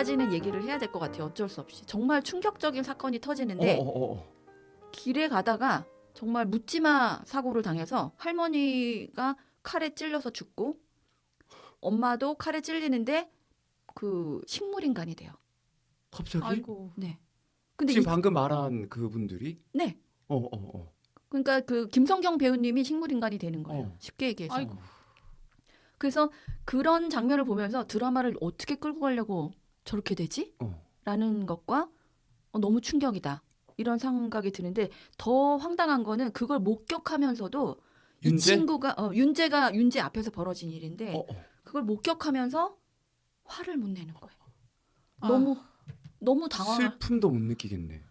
여기까지는 얘기를 해야 될 것 같아요. 어쩔 수 없이 정말 충격적인 사건이 터지는데 어, 어, 어. 길에 가다가 정말 묻지마 사고를 당해서 할머니가 칼에 찔려서 죽고 엄마도 칼에 찔리는데 그 식물 인간이 돼요. 갑자기 아이고. 네. 근데 지금 이, 방금 말한 그분들이 네. 어, 어, 어. 그러니까 그 김성경 배우님이 식물 인간이 되는 거예요. 어. 쉽게 얘기해서. 아이고. 그래서 그런 장면을 보면서 드라마를 어떻게 끌고 가려고 저렇게 되지? 어. 라는 것과 어, 너무 충격이다. 이런 생각이 드는데 더 황당한 거는 그걸 목격하면서도 이 윤재? 친구가 어, 윤재가 윤재 앞에서 벌어진 일인데 어, 어. 그걸 목격하면서 화를 못 내는 거예요. 아. 너무 너무 당황. 슬픔도 못 느끼겠네.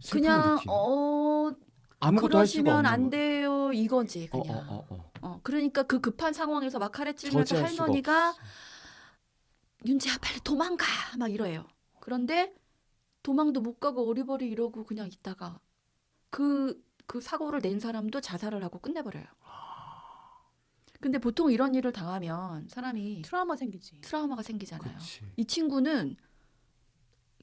슬픔을 그냥 느끼나? 어 아무것도 할 수가 그러시면 없는 안 거. 돼요 이거지 어, 그냥. 어, 어, 어. 어, 그러니까 그 급한 상황에서 막 수가 할머니가 없어. 윤재야 빨리 도망가 막 이래요. 그런데 도망도 못 가고 어리버리 이러고 그냥 있다가 그그 사고를 낸 사람도 자살을 하고 끝내버려요. 근데 보통 이런 일을 당하면 사람이 트라우마 생기지. 트라우마가 생기잖아요. 그치. 이 친구는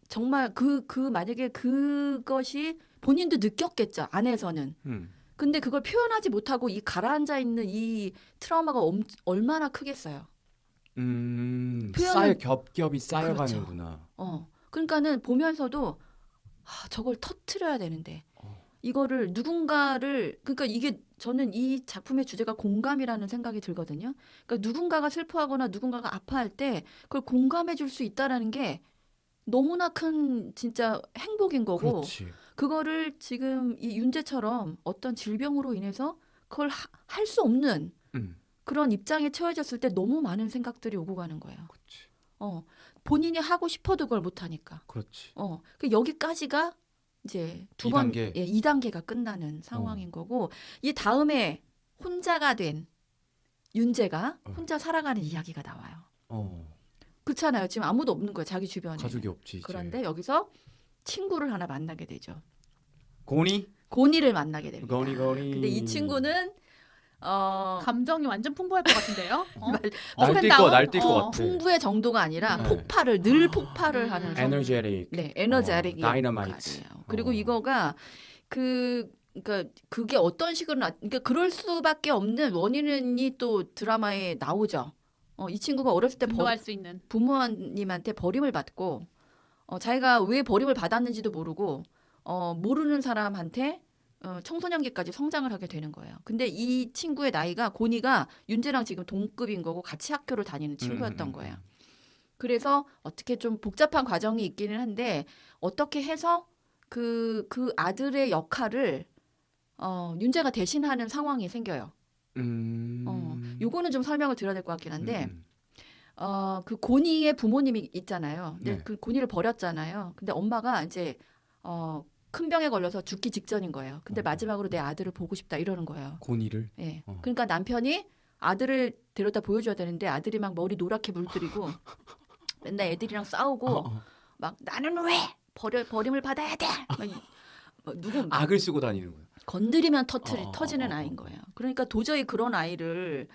정말 그 그 만약에 그것이 본인도 느꼈겠죠 안에서는. 음. 근데 그걸 표현하지 못하고 이 가라앉아 있는 이 트라우마가 엄, 얼마나 크겠어요. 음. 표현을- 쌓여 겹겹이 그렇죠. 쌓여가는구나. 어. 그러니까는 보면서도 아, 저걸 터트려야 되는데 어. 이거를 누군가를 그러니까 이게 저는 이 작품의 주제가 공감이라는 생각이 들거든요. 그러니까 누군가가 슬퍼하거나 누군가가 아파할 때 그걸 공감해 줄 수 있다라는 게 너무나 큰 진짜 행복인 거고 그렇지. 그거를 지금 이 윤재처럼 어떤 질병으로 인해서 그걸 할 수 없는 음. 그런 입장에 처해졌을 때 너무 많은 생각들이 오고 가는 거예요. 그렇지. 어, 본인이 하고 싶어도 그걸 못 하니까. 그렇지. 어, 그 여기까지가 이제 두이 번, 단계. 어. 예, 2단계가 끝나는 상황인 거고, 이 다음에 혼자가 된 윤재가 어. 혼자 살아가는 이야기가 나와요. 어. 그렇잖아요. 지금 아무도 없는 거예요. 자기 주변에. 가족이 없지. 이제. 그런데 여기서 친구를 하나 만나게 되죠. 고니? 고니를 만나게 됩니다. 고니 고니. 근데 이 친구는 어, 감정이 완전 풍부할 것 같은데요. 어? 날뛸? 거 날뛸 것 어. 같아. 풍부의 정도가 아니라 네. 폭발을 늘 아. 폭발을 하는 음. 성- 에너제틱. 네, 에너제틱이 어, 다이너마이트. 역할이에요. 그리고 어. 이거가 그 그러니까 그게 어떤 식으로 나, 그러니까 그럴 수밖에 없는 원인이 또 드라마에 나오죠. 어, 이 친구가 어렸을 때 버, 분노할 수 있는. 부모님한테 버림을 받고 어, 자기가 왜 버림을 받았는지도 모르고 어, 모르는 사람한테 어, 청소년기까지 성장을 하게 되는 거예요. 근데 이 친구의 나이가 고니가 윤재랑 지금 동급인 거고 같이 학교를 다니는 친구였던 음, 음, 음. 거예요. 그래서 어떻게 좀 복잡한 과정이 있기는 한데 어떻게 해서 그, 그 아들의 역할을 어, 윤재가 대신하는 상황이 생겨요. 음. 어, 요거는 좀 설명을 드려야 될 것 같긴 한데 음. 어, 그 고니의 부모님이 있잖아요. 근데 네. 그 고니를 버렸잖아요. 근데 엄마가 이제 어, 큰 병에 걸려서 죽기 직전인 거예요. 근데 어. 마지막으로 내 아들을 보고 싶다 이러는 거예요. 고니를. 예. 어. 그러니까 남편이 아들을 데려다 보여줘야 되는데 아들이 막 머리 노랗게 물들이고 맨날 애들이랑 싸우고 어, 어. 막 나는 왜 버려 버림을 받아야 돼? 막 이- 뭐 누구 악을 쓰고 다니는 거야. 건드리면 터트 어, 어, 터지는 어, 어. 아이인 거예요. 그러니까 도저히 그런 아이를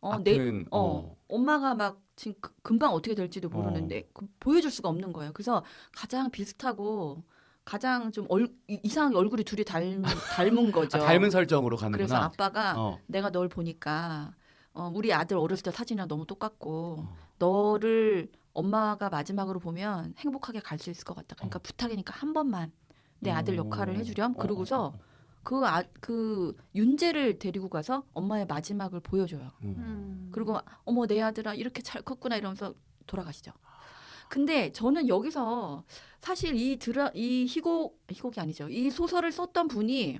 어, 내 어, 어. 엄마가 막 지금 그- 금방 어떻게 될지도 모르는데 그 보여줄 수가 없는 거예요. 그래서 가장 비슷하고 가장 좀 얼, 이- 이상하게 얼굴이 둘이 닮, 닮은 거죠. 아, 닮은 설정으로 가는구나. 그래서 아빠가 어. 내가 널 보니까 어, 우리 아들 어렸을 때 사진이랑 너무 똑같고 어. 너를 엄마가 마지막으로 보면 행복하게 갈 수 있을 것 같다. 그러니까 어. 부탁이니까 한 번만 내 아들 역할을 어. 해주렴. 어, 그러고서 어, 어, 그, 아, 그 윤재를 데리고 가서 엄마의 마지막을 보여줘요. 어. 음. 그리고 어머 내 아들아 이렇게 잘 컸구나 이러면서 돌아가시죠. 근데 저는 여기서 사실 이 드라 이 희곡 희곡이 아니죠. 이 소설을 썼던 분이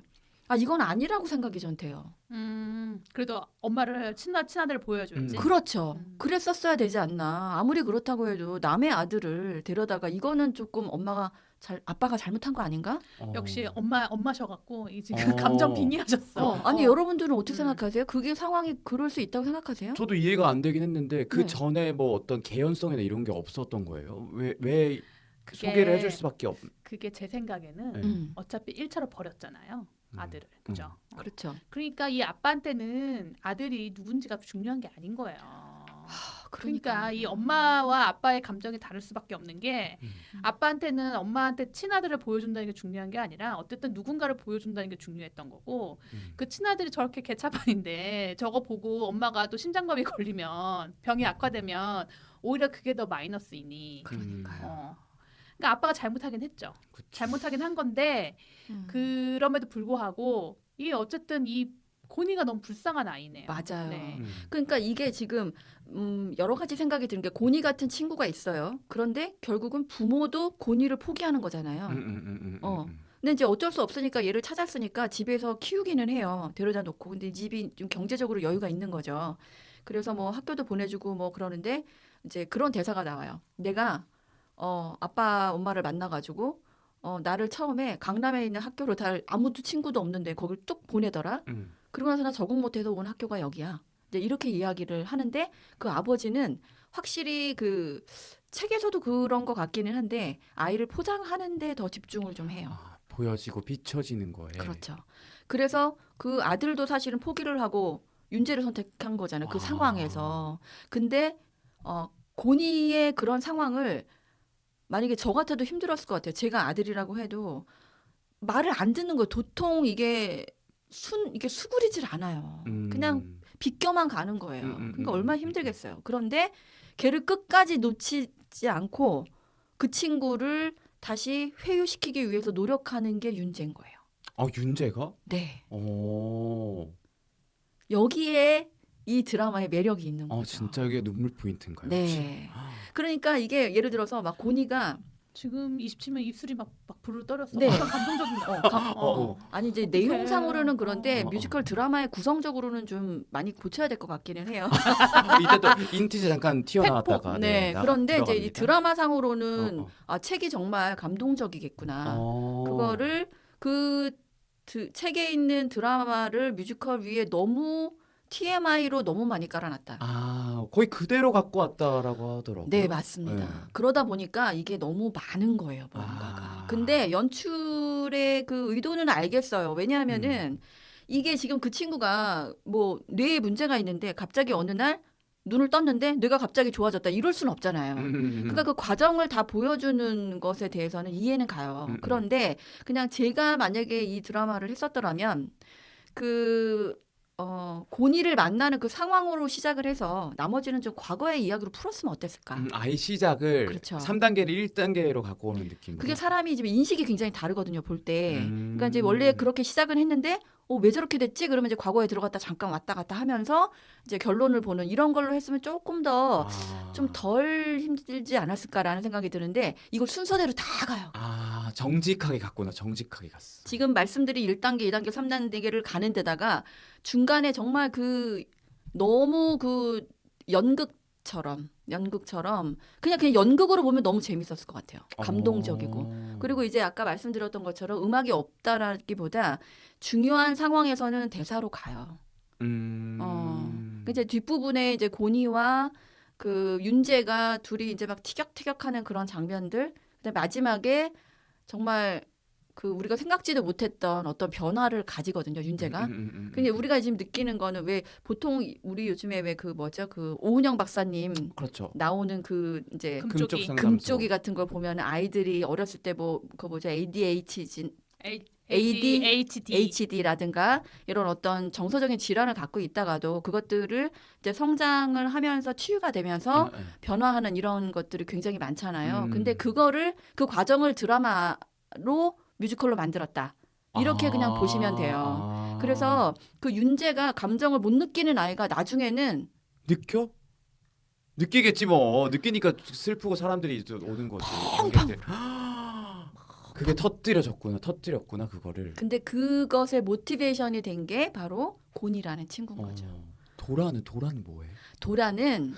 아 이건 아니라고 생각이 전 돼요. 음. 그래도 엄마를 친아 친아들 보여줘야지. 음. 그렇죠. 음. 그랬었어야 되지 않나. 아무리 그렇다고 해도 남의 아들을 데려다가 이거는 조금 엄마가 잘 아빠가 잘못한 거 아닌가? 어. 역시 엄마 엄마셔갖고 이 지금 어. 감정 빙의하셨어. 어, 아니 여러분들은 어떻게 음. 생각하세요? 그게 상황이 그럴 수 있다고 생각하세요? 저도 이해가 안 되긴 했는데 그 네. 전에 뭐 어떤 개연성이나 이런 게 없었던 거예요. 왜 왜 그게- 소개를 해줄 수밖에 없. 그게 제 생각에는 네. 음, 어차피 1차로 버렸잖아요. 음. 아들을. 그죠? 어. 그렇죠. 그러니까 이 아빠한테는 아들이 누군지가 중요한 게 아닌 거예요. 그러니까 이 엄마와 아빠의 감정이 다를 수밖에 없는 게 음. 아빠한테는 엄마한테 친아들을 보여준다는 게 중요한 게 아니라 어쨌든 누군가를 보여준다는 게 중요했던 거고 음. 그 친아들이 저렇게 개차반인데 저거 보고 엄마가 또 심장마비 걸리면 병이 악화되면 오히려 그게 더 마이너스이니. 그러니까요. 어. 그러니까 아빠가 잘못하긴 했죠. 그쵸. 잘못하긴 한 건데 음. 그럼에도 불구하고 이게 어쨌든 이 고니가 너무 불쌍한 아이네요. 맞아요. 네. 음. 그러니까 이게 지금 음, 여러 가지 생각이 드는 게 고니 같은 친구가 있어요. 그런데 결국은 부모도 고니를 포기하는 거잖아요. 음, 음, 음, 음, 어. 음. 근데 이제 어쩔 수 없으니까 얘를 찾았으니까 집에서 키우기는 해요. 데려다 놓고. 근데 이 집이 좀 경제적으로 여유가 있는 거죠. 그래서 뭐 학교도 보내주고 뭐 그러는데 이제 그런 대사가 나와요. 내가 어 아빠 엄마를 만나가지고 어 나를 처음에 강남에 있는 학교로 달 아무도 친구도 없는데 거길 뚝 보내더라. 음. 그러고 나서 나 적응 못해서 온 학교가 여기야. 이제 이렇게 이야기를 하는데 그 아버지는 확실히 그 책에서도 그런 것 같기는 한데 아이를 포장하는데 더 집중을 좀 해요. 아, 보여지고 비춰지는 거에. 그렇죠. 그래서 그 아들도 사실은 포기를 하고 윤재를 선택한 거잖아요. 그 아. 상황에서. 근데 어 고니의 그런 상황을 만약에 저 같아도 힘들었을 것 같아요. 제가 아들이라고 해도 말을 안 듣는 거예요. 도통 이게 순 이게 수그리질 않아요. 음. 그냥 비껴만 가는 거예요. 음, 음, 그러니까 음, 얼마나 음, 힘들겠어요. 그런데 걔를 끝까지 놓치지 않고 그 친구를 다시 회유시키기 위해서 노력하는 게 윤재인 거예요. 아 윤재가? 네. 어. 여기에 이 드라마의 매력이 있는 거죠. 아 진짜 이게 눈물 포인트인가요? 혹시? 네. 그러니까 이게 예를 들어서 막 고니가 지금 27면 입술이 막, 막 불을 떨었어. 네. 약간 감동적인 거. 어, 가- 어, 어. 아니 이제 어떡해. 내용상으로는 그런데 어, 어. 뮤지컬 드라마의 구성적으로는 좀 많이 고쳐야 될 것 같기는 해요. 이때 또 인티즈 잠깐 튀어나왔다가 네. 나- 그런데 이제 이 들어갑니다. 드라마상으로는 어, 어. 아 책이 정말 감동적이겠구나. 어. 그거를 그 드- 책에 있는 드라마를 뮤지컬 위에 너무 TMI로 너무 많이 깔아놨다. 아 거의 그대로 갖고 왔다라고 하더라고요. 네, 맞습니다. 네. 그러다 보니까 이게 너무 많은 거예요, 뭔가가. 아. 근데 연출의 그 의도는 알겠어요. 왜냐하면은 음. 이게 지금 그 친구가 뭐 뇌에 문제가 있는데 갑자기 어느 날 눈을 떴는데 뇌가 갑자기 좋아졌다. 이럴 수는 없잖아요. 음, 음, 음. 그러니까 그 과정을 다 보여주는 것에 대해서는 이해는 가요. 그런데 그냥 제가 만약에 이 드라마를 했었더라면 그 어, 고니를 만나는 그 상황으로 시작을 해서 나머지는 좀 과거의 이야기로 풀었으면 어땠을까? 음, 아예 시작을 그렇죠. 3단계를 1단계로 갖고 오는 느낌으로. 그게 사람이 지금 인식이 굉장히 다르거든요, 볼 때. 음. 그러니까 이제 원래 그렇게 시작은 했는데, 어, 왜 저렇게 됐지? 그러면 이제 과거에 들어갔다 잠깐 왔다 갔다 하면서 이제 결론을 보는 이런 걸로 했으면 조금 더 아. 좀덜 힘들지 않았을까라는 생각이 드는데, 이걸 순서대로 다 가요. 아 정직하게 갔구나. 정직하게 갔어. 지금 말씀드린 1단계, 2단계, 3단계를 가는 데다가 중간에 정말 그 너무 그 연극 처럼 연극처럼 그냥 그냥 연극으로 보면 너무 재밌었을 것 같아요. 감동적이고. 어. 그리고 이제 아까 말씀드렸던 것처럼 음악이 없다라기보다 중요한 상황에서는 대사로 가요. 음. 어. 그 이제 뒷부분에 이제 고니와 그 윤재가 둘이 이제 막 티격태격하는 그런 장면들. 근데 마지막에 정말 그 우리가 생각지도 못했던 어떤 변화를 가지거든요, 윤재가. 음, 음, 음, 음. 근데 우리가 지금 느끼는 거는 왜 보통 우리 요즘에 왜 그 뭐죠? 그 오은영 박사님 그렇죠. 나오는 그 이제 금쪽이. 금쪽. 금쪽이 같은 걸 보면 아이들이 어렸을 때 뭐 그거 뭐죠? ADHD A- AD, HD. HD라든가 이런 어떤 정서적인 질환을 갖고 있다가도 그것들을 이제 성장을 하면서 치유가 되면서 아, 아. 변화하는 이런 것들이 굉장히 많잖아요. 음. 근데 그거를 그 과정을 드라마로 뮤지컬로 만들었다. 이렇게 그냥 아. 보시면 돼요. 그래서 그 윤재가 감정을 못 느끼는 아이가 나중에는 느껴? 느끼겠지 뭐. 느끼니까 슬프고 사람들이 오는 거지. 관객들. 그게 터뜨려졌구나. 터뜨렸구나 그거를. 근데 그것의 모티베이션이 된 게 바로 곤이라는 친구인 거죠. 어. 도라는 도라는 뭐해? 도라는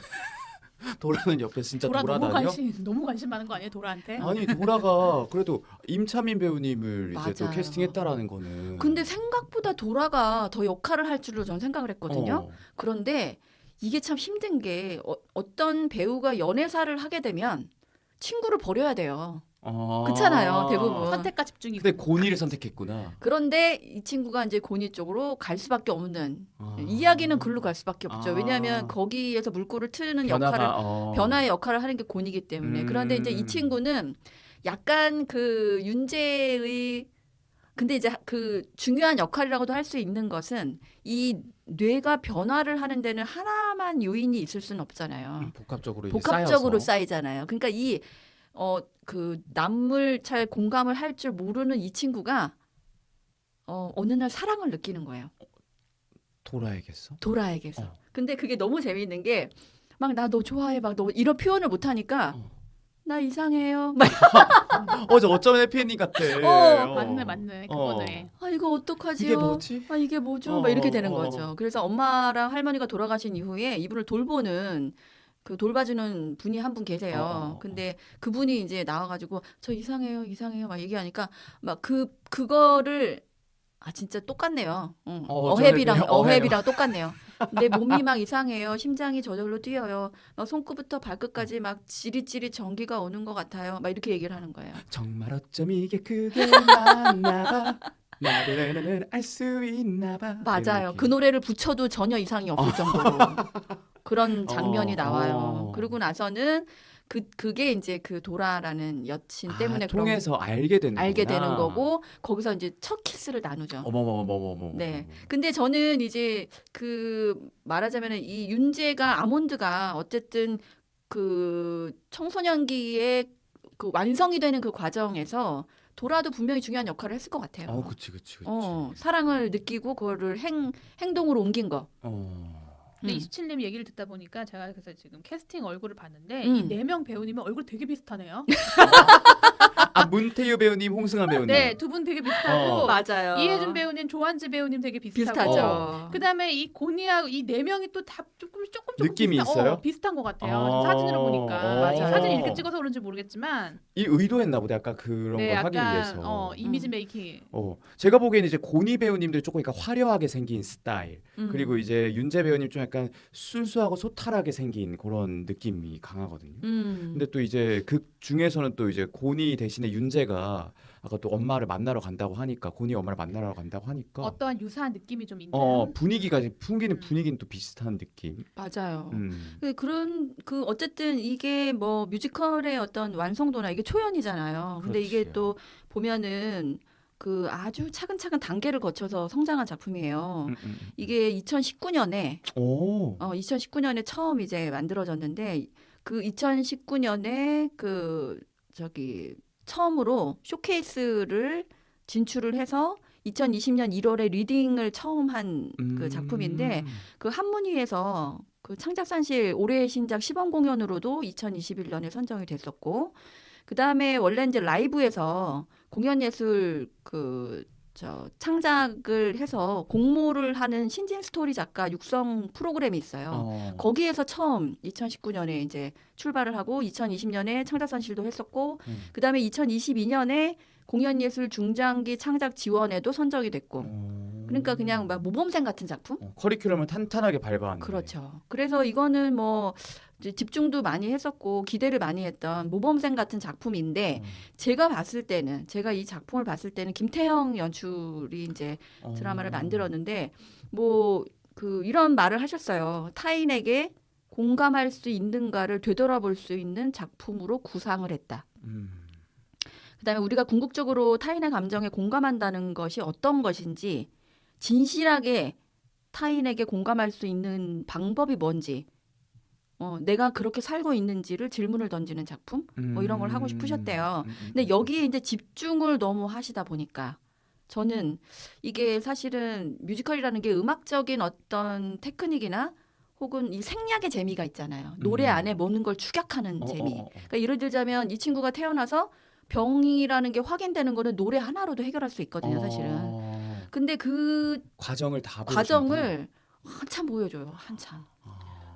도라는 옆에 진짜 도라 너무 돌아다녀? 관심 너무 관심 많은 거 아니에요 도라한테? 아니 도라가 그래도 임차민 배우님을 이제 또 맞아요. 캐스팅했다라는 거는. 근데 생각보다 도라가 더 역할을 할 줄로 저는 생각을 했거든요. 어. 그런데 이게 참 힘든 게 어, 어떤 배우가 연애사를 하게 되면 친구를 버려야 돼요. 아. 그렇잖아요, 대부분. 선택과 집중이. 근데 고니를 선택했구나. 그런데 이 친구가 이제 고니 쪽으로 갈 수밖에 없는 아. 이야기는 글로 갈 수밖에 없죠. 아. 왜냐하면 거기에서 물꼬를 트는 변화가 역할을 어. 변화의 역할을 하는 게 곤이기 때문에. 음. 그런데 이제 이 친구는 약간 그 윤재의 근데 이제 그 중요한 역할이라고도 할 수 있는 것은 이 뇌가 변화를 하는 데는 하나만 요인이 있을 수는 없잖아요. 음, 복합적으로 복합적으로 쌓여서. 쌓이잖아요. 그러니까 이 어 그 남을 잘 공감을 할 줄 모르는 이 친구가 어 어느 날 사랑을 느끼는 거예요. 돌아야겠어. 도라에게서. 어. 근데 그게 너무 재미있는 게 막 나 너 좋아해 막 너 이런 표현을 못 하니까 어. 나 이상해요. 막 어, 저 어쩌면 해피엔딩 같아. 어, 맞네 맞네 그거네. 아 이거 어떡하지요? 이게 뭐지? 아 이게 뭐죠? 어, 막 이렇게 되는 어. 거죠. 그래서 엄마랑 할머니가 돌아가신 이후에 이분을 돌보는 그 돌봐주는 분이 한 분 계세요. 어, 어, 어. 근데 그분이 이제 나와가지고 저 이상해요, 이상해요 막 얘기하니까 막 그 그거를 아 진짜 똑같네요. 응. 어, 어회비랑 저는 그냥 어회비랑 똑같네요. 내 몸이 막 이상해요. 심장이 저절로 뛰어요. 막 손끝부터 발끝까지 막 지릿지릿 전기가 오는 것 같아요. 막 이렇게 얘기를 하는 거예요. 정말 어쩜 이게 그게 맞나봐. 나를 알수 있나 봐. 맞아요. 그 노래를 붙여도 전혀 이상이 없을 정도로 그런 장면이 어, 나와요. 어. 그러고 나서는 그 그게 이제 그 도라라는 여친 때문에 아, 통해서 알게 되는 알게. 되는 거고 거기서 이제 첫 키스를 나누죠. 어머머머머머. 네. 근데 저는 이제 그 말하자면은 이 윤재가 아몬드가 어쨌든 그 청소년기에 그 완성이 되는 그 과정에서 도라도 분명히 중요한 역할을 했을 것 같아요. 어, 그치 그치 그치. 어, 사랑을 느끼고 그거를 행 행동으로 옮긴 거. 어. 근데 음. 27님 얘기를 듣다 보니까 제가 그래서 지금 캐스팅 얼굴을 봤는데 음. 이네 명 배우님은 얼굴 되게 비슷하네요. 아 문태유 배우님, 홍승아 배우님. 네, 두 분 되게 비슷하고 어. 맞아요. 이혜준 배우님, 조한지 배우님 되게 비슷하고 비슷하죠. 그다음에 이 고니하고 이 네 명이 또 다 조금 조금 조금 느낌이 비슷한, 있어요? 어, 비슷한 것 같아요. 어. 사진으로 보니까 어. 사진 이렇게 찍어서 그런지 모르겠지만 이 의도했나 보다. 약간 그런 네, 걸 하기 약간 위해서. 어, 이미지 음. 메이킹. 어, 제가 보기에는 이제 고니 배우님들 조금 약간 화려하게 생긴 스타일. 음. 그리고 이제 윤재 배우님 좀 약간 순수하고 소탈하게 생긴 그런 느낌이 강하거든요. 음. 근데 또 이제 극 중에서는 또 이제 고니 대 신에 윤재가 아까 또 엄마를 만나러 간다고 하니까 고니 엄마를 만나러 간다고 하니까 어떠한 유사한 느낌이 좀 있는. 어 분위기가 풍기는 음. 분위기는 또 비슷한 느낌. 맞아요. 음. 그 그런 그 어쨌든 이게 뭐 뮤지컬의 어떤 완성도나 이게 초연이잖아요. 근데 이게 그렇지요. 또 보면은 그 아주 차근차근 단계를 거쳐서 성장한 작품이에요. 음, 음, 음. 이게 2019년에 오. 어 2019년에 처음 이제 만들어졌는데 그 2019년에 그 저기 처음으로 쇼케이스를 진출을 해서 2020년 1월에 리딩을 처음 한그 음. 작품인데 그 한문희에서 그 창작산실 올해의 신작 시범 공연으로도 2021년에 선정이 됐었고 그 다음에 원래 이제 라이브에서 공연예술 그 저 창작을 해서 공모를 하는 신진 스토리 작가 육성 프로그램이 있어요. 어. 거기에서 처음 2019년에 이제 출발을 하고 2020년에 창작산실도 했었고 음. 그다음에 2022년에 공연예술 중장기 창작 지원에도 선정이 됐고 어. 그러니까 그냥 막 모범생 같은 작품? 어, 커리큘럼을 탄탄하게 밟아왔네. 그렇죠. 그래서 이거는 뭐 집중도 많이 했었고 기대를 많이 했던 모범생 같은 작품인데 어. 제가 봤을 때는 제가 이 작품을 봤을 때는 김태형 연출이 이제 어. 드라마를 만들었는데 뭐 그 이런 말을 하셨어요. 타인에게 공감할 수 있는가를 되돌아볼 수 있는 작품으로 구상을 했다. 음. 그다음에 우리가 궁극적으로 타인의 감정에 공감한다는 것이 어떤 것인지 진실하게 타인에게 공감할 수 있는 방법이 뭔지 어, 내가 그렇게 살고 있는지를 질문을 던지는 작품 뭐 이런 걸 하고 싶으셨대요. 음, 음, 근데 음. 여기에 이제 집중을 너무 하시다 보니까 저는 이게 사실은 뮤지컬이라는 게 음악적인 어떤 테크닉이나 혹은 이 생략의 재미가 있잖아요. 노래 음. 안에 모든 걸 축약하는 어, 재미. 어, 어, 어. 그러니까 예를 들자면 이 친구가 태어나서 병이라는 게 확인되는 거는 노래 하나로도 해결할 수 있거든요, 사실은. 어. 근데 그 과정을 다 과정을 한참 보여줘요, 한참.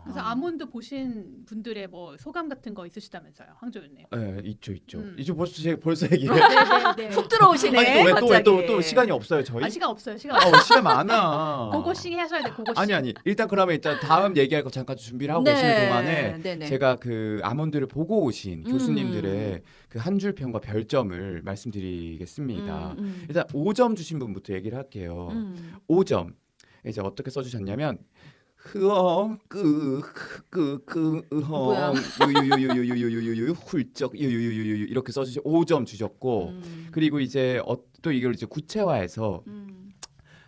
그래서 아. 아몬드 보신 분들의 뭐 소감 같은 거 있으시다면서요, 황조윤님. 네, 있죠, 있죠. 음. 이제 벌써 제 벌써 얘기해. 네네네. 훅 들어오시네. 아니 또왜또또 갑자기. 또, 또 시간이 없어요 저희? 아 시간 없어요, 시간 없어요. 아, 시간 많아. 고고싱 하셔야 돼, 고고싱. 아니 아니 일단 그러면 일단 다음 얘기할 거 잠깐 준비를 하고 계시는 동안에 네네. 제가 그 아몬드를 보고 오신 음. 교수님들의 그 한 줄 평과 별점을 말씀드리겠습니다. 음, 음. 일단 5점 주신 분부터 얘기를 할게요. 음. 5점 이제 어떻게 써주셨냐면 흐엉 끄끄끄? 으엉 유유유유유유유유 훌쩍 유유유유유 이렇게 써주시 5점 주셨고 음. 그리고 이제 어, 또 이걸 이제 구체화해서 음.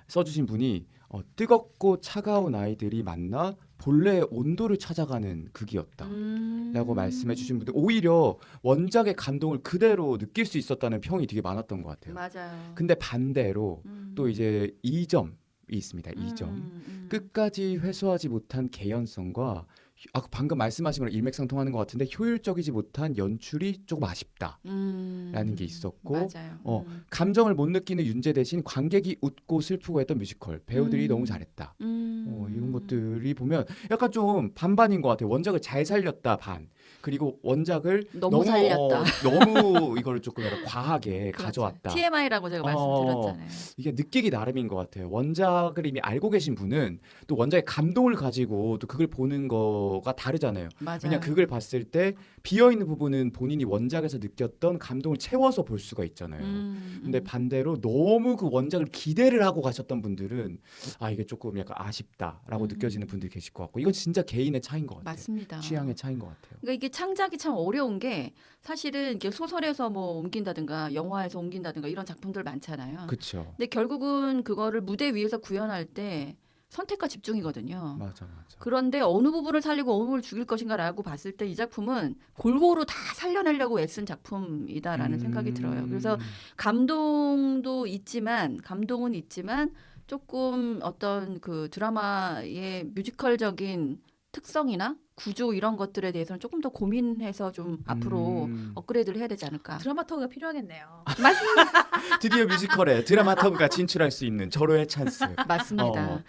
써주신 분이 어, 뜨겁고 차가운 아이들이 만나 본래의 온도를 찾아가는 극이었다. 음. 라고 말씀해 주신 분들 오히려 원작의 감동을 그대로 느낄 수 있었다는 평이 되게 많았던 것 같아요. 맞아요. 근데 반대로 음. 또 이제 2점이 있습니다. 2점. 음, 음. 끝까지 회수하지 못한 개연성과 아, 방금 말씀하신 거랑 일맥상통하는 것 같은데 효율적이지 못한 연출이 조금 아쉽다. 음. 라는 게 있었고. 어, 음. 감정을 못 느끼는 윤재 대신 관객이 웃고 슬프고 했던 뮤지컬 배우들이 음. 너무 잘했다. 음. 어, 이런 것들이 보면 약간 좀 반반인 것 같아요. 원작을 잘 살렸다 반. 그리고 원작을 너무 살렸다. 어, 너무 이거를 조금 약간 과하게 그렇죠. 가져왔다. TMI라고 제가 어. 말씀드렸잖아요. 이게 느끼기 나름인 것 같아요. 원작을 이미 알고 계신 분은 또 원작의 감동을 가지고 또 그걸 보는 거가 다르잖아요. 맞아요. 그냥 그걸 봤을 때 비어 있는 부분은 본인이 원작에서 느꼈던 감동을 채워서 볼 수가 있잖아요. 음, 근데 음. 반대로 너무 그 원작을 기대를 하고 가셨던 분들은 아 이게 조금 약간 아쉽다라고 음. 느껴지는 분들이 계실 것 같고 이건 진짜 개인의 차이인 것 같아요. 맞습니다. 취향의 차이인 것 같아요. 그러니까 이게 창작이 참 어려운 게 사실은 이게 소설에서 뭐 옮긴다든가 영화에서 옮긴다든가 이런 작품들 많잖아요. 그렇죠. 근데 결국은 그거를 무대 위에서 구현할 때 선택과 집중이거든요. 맞아 맞아. 그런데 어느 부분을 살리고 어느 부분을 죽일 것인가라고 봤을 때 이 작품은 골고루 다 살려내려고 애쓴 작품이다라는 생각이 들어요. 그래서 감동도 있지만 감동은 있지만 조금 어떤 그 드라마의 뮤지컬적인 특성이나 구조 이런 것들에 대해서는 조금 더 고민해서 좀 앞으로 음. 업그레이드를 해야 되지 않을까. 드라마터가 필요하겠네요. 맞습니다. 드디어 뮤지컬에 드라마터가 진출할 수 있는 절호의 찬스. 맞습니다. 어,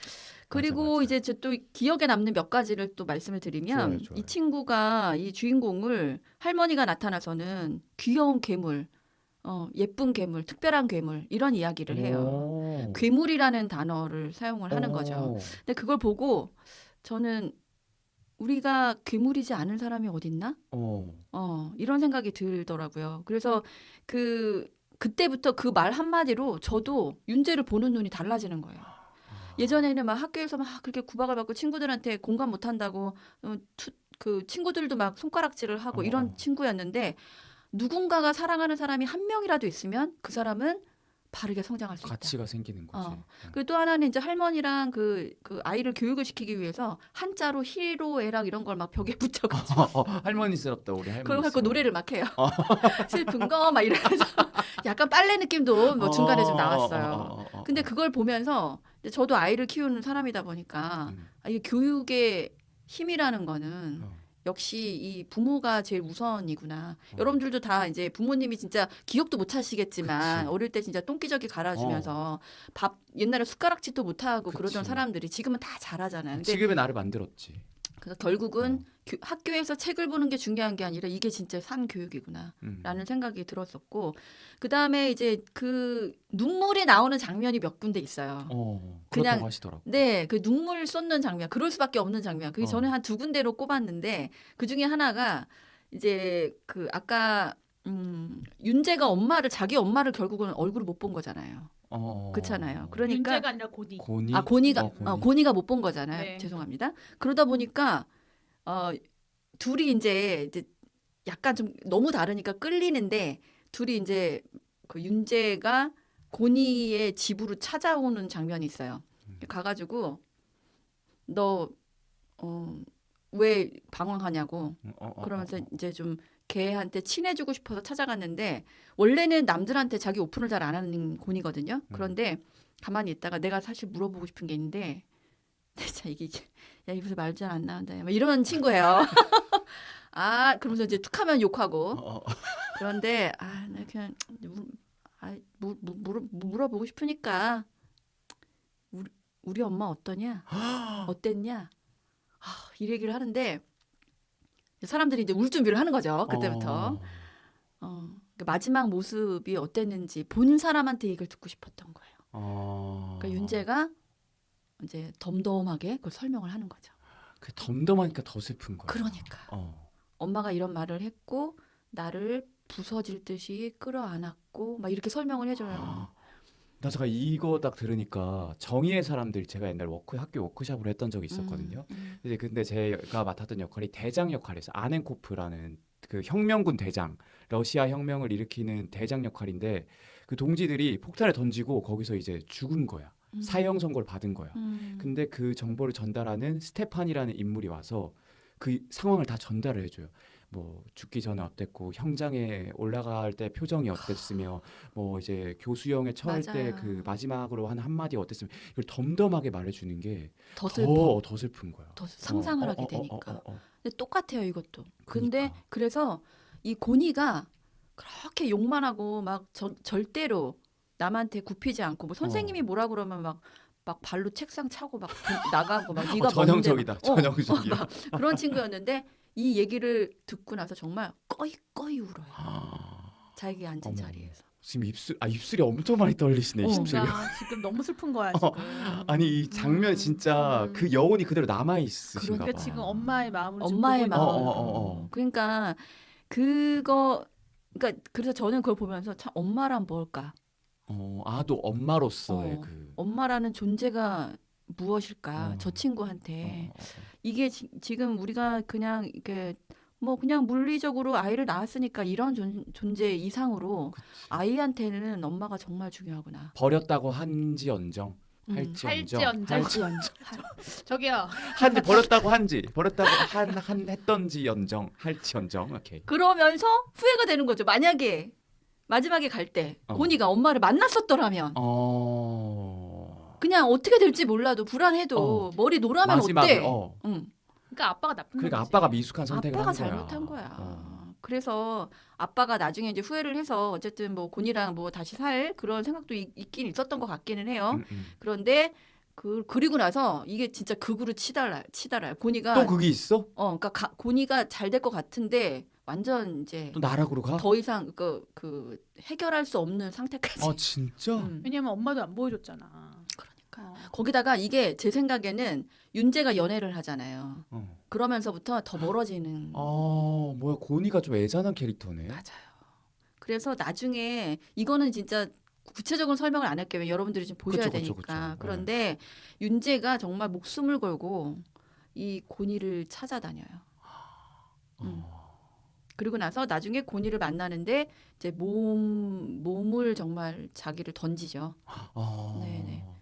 그리고 맞아. 이제 저또 기억에 남는 몇 가지를 또 말씀을 드리면 좋아요, 좋아요. 이 친구가 이 주인공을 할머니가 나타나서는 귀여운 괴물, 어, 예쁜 괴물, 특별한 괴물 이런 이야기를 해요. 오. 괴물이라는 단어를 사용을 하는 거죠. 오. 근데 그걸 보고 저는 우리가 괴물이지 않은 사람이 어딨나? 어. 어, 이런 생각이 들더라고요. 그래서 그 그때부터 그 말 한마디로 저도 윤재를 보는 눈이 달라지는 거예요. 예전에는 막 학교에서 막 그렇게 구박을 받고 친구들한테 공감 못 한다고 어, 투- 그 친구들도 막 손가락질을 하고 어. 이런 친구였는데 누군가가 사랑하는 사람이 한 명이라도 있으면 그 사람은 바르게 성장할 수 있다. 가치가 생기는 거지. 어. 그리고 또 하나는 이제 할머니랑 그, 그 아이를 교육을 시키기 위해서 한자로 희로애락 이런 걸 막 벽에 붙여가지고 어, 어, 할머니스럽다 우리 할머니. 그걸 갖고 노래를 막 해요. 슬픈 거 막 이러면서 약간 빨래 느낌도 뭐 중간에 좀 나왔어요. 근데 그걸 보면서 저도 아이를 키우는 사람이다 보니까 음. 아, 이 교육의 힘이라는 거는 어. 역시 이 부모가 제일 우선이구나. 어. 여러분들도 다 이제 부모님이 진짜 기억도 못 하시겠지만 그치. 어릴 때 진짜 똥기저귀 갈아주면서 밥 옛날에 숟가락질도 못 하고 그러던 그치. 사람들이 지금은 다 잘하잖아요. 근데 지금의 나를 만들었지. 그래서 결국은 어. 교- 학교에서 책을 보는 게 중요한 게 아니라 이게 진짜 산 교육이구나. 음. 라는 생각이 들었었고 그 다음에 이제 그 눈물이 나오는 장면이 몇 군데 있어요. 어, 그냥- 하시더라고. 네, 그 눈물 쏟는 장면, 그럴 수밖에 없는 장면. 그게 어. 저는 한 두 군데로 꼽았는데 그 중에 하나가 이제 그 아까 음, 윤재가 엄마를 자기 엄마를 결국은 얼굴을 못 본 거잖아요. 어. 그렇잖아요. 그러니까 윤재가 아니라 고니. 고니. 아 고니가 어, 고니. 어, 고니가 못 본 거잖아요. 네. 죄송합니다. 그러다 보니까 어 둘이 이제 이제 약간 좀 너무 다르니까 끌리는데 둘이 이제 그 윤재가 고니의 집으로 찾아오는 장면이 있어요. 음. 가가지고 너 어, 왜 방황하냐고 어, 어, 어, 그러면서 어, 어. 이제 좀 걔한테 친해지고 싶어서 찾아갔는데 원래는 남들한테 자기 오픈을 잘 안 하는 곤이거든요. 음. 그런데 가만히 있다가 내가 사실 물어보고 싶은 게 있는데 자 이게 야 이래서 말 잘 안 나온다 막 이런 친구예요. 아 그러면서 이제 툭하면 욕하고 어, 어. 그런데 아 나 그냥 물, 아, 물, 물, 물어, 물어보고 싶으니까 우리, 우리 엄마 어떠냐 어땠냐 아, 이 얘기를 하는데 사람들이 이제 울 준비를 하는 거죠. 그때부터. 어. 어, 그 마지막 모습이 어땠는지 본 사람한테 얘기를 듣고 싶었던 거예요. 어. 그러니까 윤재가 이제 덤덤하게 그걸 설명을 하는 거죠. 그 덤덤하니까 더 슬픈 거야. 그러니까 어. 엄마가 이런 말을 했고 나를 부서질 듯이 끌어안았고 막 이렇게 설명을 해줘요. 아, 나 제가 이거 딱 들으니까 정의의 사람들 제가 옛날 워크 학교 워크숍을 했던 적이 있었거든요. 음, 이제 근데 제가 맡았던 역할이 대장 역할이었어요. 아넨코프라는 그 혁명군 대장, 러시아 혁명을 일으키는 대장 역할인데 그 동지들이 폭탄을 던지고 거기서 이제 죽은 거야. 음. 사형 선고를 받은 거야. 음. 근데 그 정보를 전달하는 스테판이라는 인물이 와서 그 상황을 다 전달을 해줘요. 뭐 죽기 전에 어땠고 형장에 올라갈 때 표정이 어땠으며 뭐 이제 교수형에 처할 때. 그 마지막으로 한 한마디 어땠으며 이걸 덤덤하게 말해주는 게더더 슬퍼. 더 슬픈 거야. 더 상상을 어, 하게 어, 어, 되니까. 어, 어, 어. 근데 똑같아요 이것도. 근데 그러니까. 그래서 이 고니가 그렇게 욕만 하고 막 저- 절대로 남한테 굽히지 않고 뭐 선생님이 뭐라 그러면 막막 발로 책상 차고 막 나가고 막 네가 어, 전형적이다. 막- 어, 전형적이야. 막 그런 친구였는데 이 얘기를 듣고 나서 정말 꺼이 꺼이 울어요. 아, 자기 앉은 어머. 자리에서. 지금 입술 아 입술이 엄청 많이 떨리시네. 어. 입술이. 지금 너무 슬픈 거야 어, 지금. 아니 이 장면 음, 진짜 음. 그 여운이 그대로 남아 있으신가 그러니까 봐. 지금 엄마의 마음을 지금 엄마의 보고 마음. 있는 어, 거야. 어, 어, 어. 그러니까 그거 그러니까 그래서 저는 그걸 보면서 참 엄마란 뭘까? 어, 아또 엄마로서의 어. 그 엄마라는 존재가 무엇일까? 어. 저 친구한테 어, 어, 이게 지, 지금 우리가 그냥 이렇게 뭐 그냥 물리적으로 아이를 낳았으니까 이런 존, 존재 이상으로 그치. 아이한테는 엄마가 정말 중요하구나. 버렸다고 한지언정 음. 할지언정 할지언정. 할지언정. 저기요. 한지 버렸다고 한지 버렸다고 한 한 했던지언정 할지언정 오케이 그러면서 후회가 되는 거죠. 만약에 마지막에 갈때 어. 고니가 엄마를 만났었더라면 어 그냥 어떻게 될지 몰라도 불안해도 어. 머리 노라면 어때? 어 응. 그러니까 아빠가 나쁜 그러니까 거지. 아빠가 미숙한 선택을 아빠가 한 거야 잘못한 거야. 어. 그래서 아빠가 나중에 이제 후회를 해서 어쨌든 뭐 곤이랑 뭐 다시 살 그런 생각도 있, 긴 있었던 것 같기는 해요. 음, 음. 그런데 그 그리고 나서 이게 진짜 극으로 치달아 치달아요. 곤이가 또 그게 있어? 어 그러니까 가, 곤이가 잘 될 것 같은데 완전 이제 또 나락으로 가? 더 이상 그, 그 해결할 수 없는 상태까지. 아 진짜? 음, 왜냐면 엄마도 안 보여줬잖아. 그러니까 어. 거기다가 이게 제 생각에는 윤재가 연애를 하잖아요. 어. 그러면서부터 더 멀어지는 아 뭐야 고니가 좀 애잔한 캐릭터네. 맞아요. 그래서 나중에 이거는 진짜 구체적으로 설명을 안 할게요. 여러분들이 좀 보셔야 그쵸, 그쵸, 되니까. 그쵸. 네. 그런데 윤재가 정말 목숨을 걸고 이 고니를 찾아다녀요. 음. 어. 그리고 나서 나중에 고니를 만나는데 이제 몸 몸을 정말 자기를 던지죠. 아. 네네.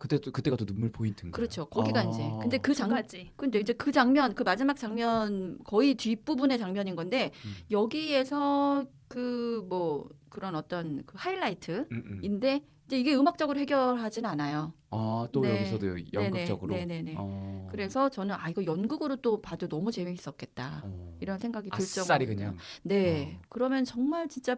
그때 또 그때가 또 눈물 포인트인가? 그렇죠. 거기가 아. 이제 근데 그두 장, 가지. 근데 이제 그 장면, 그 마지막 장면 거의 뒷 부분의 장면인 건데 음. 여기에서 그 뭐 그런 어떤 그 하이라이트인데 음, 음. 이제 이게 음악적으로 해결하진 않아요. 아또 네. 여기서도 연극적으로. 네네. 네네네. 어. 그래서 저는 아 이거 연극으로 또 봐도 너무 재미있었겠다 어. 이런 생각이 들 아싸리 정도로. 그냥. 네. 어. 그러면 정말 진짜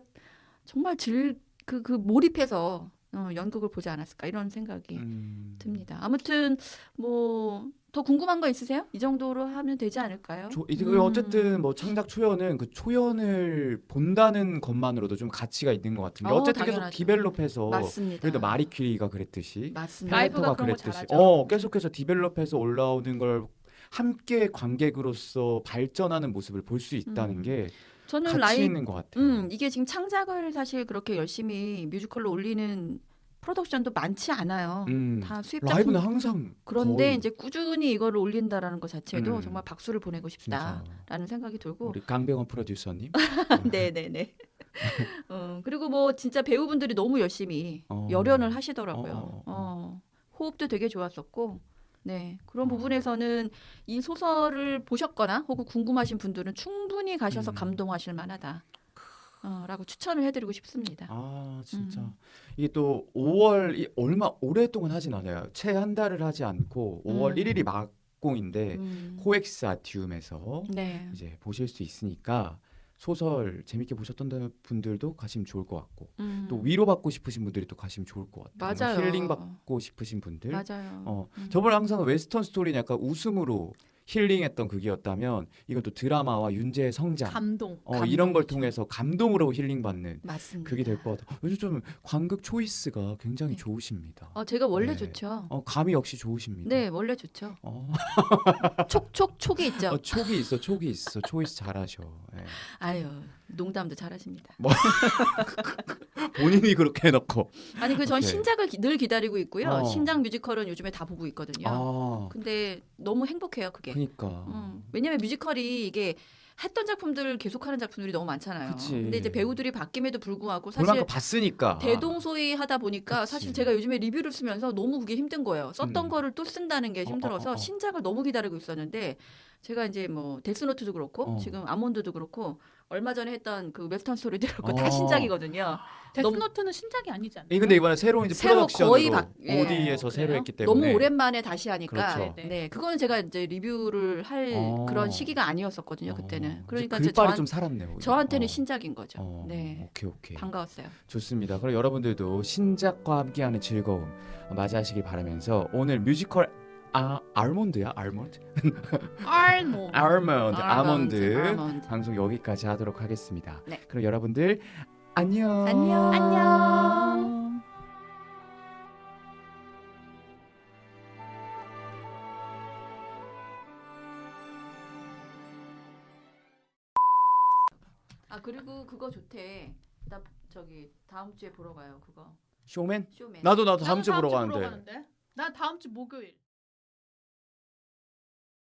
정말 즐그 그 몰입해서 어, 연극을 보지 않았을까 이런 생각이 음. 듭니다. 아무튼 뭐 더 궁금한 거 있으세요? 이 정도로 하면 되지 않을까요? 조, 이제 음. 어쨌든 뭐 창작 초연은 그 초연을 본다는 것만으로도 좀 가치가 있는 것 같은 게 어, 어쨌든 계속 당연하죠. 디벨롭해서 맞습니다. 그래도 마리 퀴리가 그랬듯이 맞습니다. 라이브가 펠레토가 그런 거 그랬듯이 잘하죠. 어 계속해서 디벨롭해서 올라오는 걸 함께 관객으로서 발전하는 모습을 볼 수 있다는 음. 게 저는 가치 라이 있는 것 같아요. 음, 이게 지금 창작을 사실 그렇게 열심히 뮤지컬로 올리는 프로덕션도 많지 않아요. 음. 다 수입 라이브는 작품. 항상 그런데 거의 이제 꾸준히 이거를 올린다라는 것 자체도 음. 정말 박수를 보내고 진짜 싶다라는 생각이 들고 우리 강병원 프로듀서님 네네네. 어, 그리고 뭐 진짜 배우분들이 너무 열심히 어. 열연을 하시더라고요. 어, 어, 어. 어, 호흡도 되게 좋았었고, 네 그런 어. 부분에서는 이 소설을 보셨거나 혹은 궁금하신 분들은 충분히 가셔서 음. 감동하실 만하다. 어, 라고 추천을 해드리고 싶습니다. 아 진짜 음. 이게 또 5월 이 얼마 오랫동안 하진 않아요. 채 한 달을 하지 않고 5월 음. 1일이 막공인데 음. 코엑스 아티움에서 네. 이제 보실 수 있으니까 소설 재밌게 보셨던 분들도 가시면 좋을 것 같고 음. 또 위로받고 싶으신 분들이 또 가시면 좋을 것 같아요. 맞아요. 힐링 받고 싶으신 분들. 맞아요. 어, 음. 저번에 항상 웨스턴 스토리는 약간 웃음으로 힐링했던 이건 또 드라마와 윤재의 성장 감동. 어, 이런 걸. 통해서 감동으로 힐링받는 맞습니다. 그게 될 것 같아요. 요즘 좀 관극 초이스가 굉장히 네. 좋으십니다. 어, 제가 원래 네. 좋죠. 어, 감이 역시 좋으십니다. 네, 원래 좋죠. 어, 촉촉 촉이 있죠. 어, 촉이 있어, 촉이 있어. 초이스 잘하셔. 예. 아유, 농담도 잘하십니다. 본인이 그렇게 해놓고. 아니 그 전 오케이. 신작을 기- 늘 기다리고 있고요. 어. 신작 뮤지컬은 요즘에 다 보고 있거든요. 아, 근데 너무 행복해요, 그게. 그니까. 음, 왜냐면 뮤지컬이 이게 했던 작품들을 계속하는 작품들이 너무 많잖아요. 그치. 근데 이제 배우들이 바뀜에도 불구하고 볼만큼 사실 봤으니까. 대동소이하다 보니까 그치. 사실 제가 요즘에 리뷰를 쓰면서 너무 그게 힘든 거예요. 썼던 음. 거를 또 쓴다는 게 어, 힘들어서 어, 어, 어. 신작을 너무 기다리고 있었는데 제가 이제 뭐 데스노트도 그렇고 어. 지금 아몬드도 그렇고 얼마 전에 했던 그 스토리도 그렇고 어. 다 신작이거든요. 너무- 데스노트는 신작이 아니지 않나요? 이 근데 이번에 새로 이제 새로 프로덕션으로 거의 바- 예. 오디에서 새로 그래요? 했기 때문에 너무 오랜만에 다시 하니까 그렇죠. 네. 네 그거는 제가 이제 리뷰를 할 어. 그런 시기가 아니었었거든요 어, 그때는 이제 그러니까 이제 글빨이 저한, 좀 살았네요. 오히려. 저한테는 어. 신작인 거죠. 어, 네 오케이 오케이. 반가웠어요. 좋습니다. 그럼 여러분들도 신작과 함께하는 즐거움 맞이하시길 바라면서 오늘 뮤지컬 아 알몬드야 알몬드. 알몬드 아몬드 아몬드. 방송 여기까지 하도록 하겠습니다. 네. 그럼 여러분들 안녕. 안녕. 안녕. 아 그리고 그거 좋대. 나 저기 다음 주에 보러 가요 그거 쇼맨? 쇼맨. 나도 나도 다음 나는 주 보러. 가는데. 나 다음 주 목요일.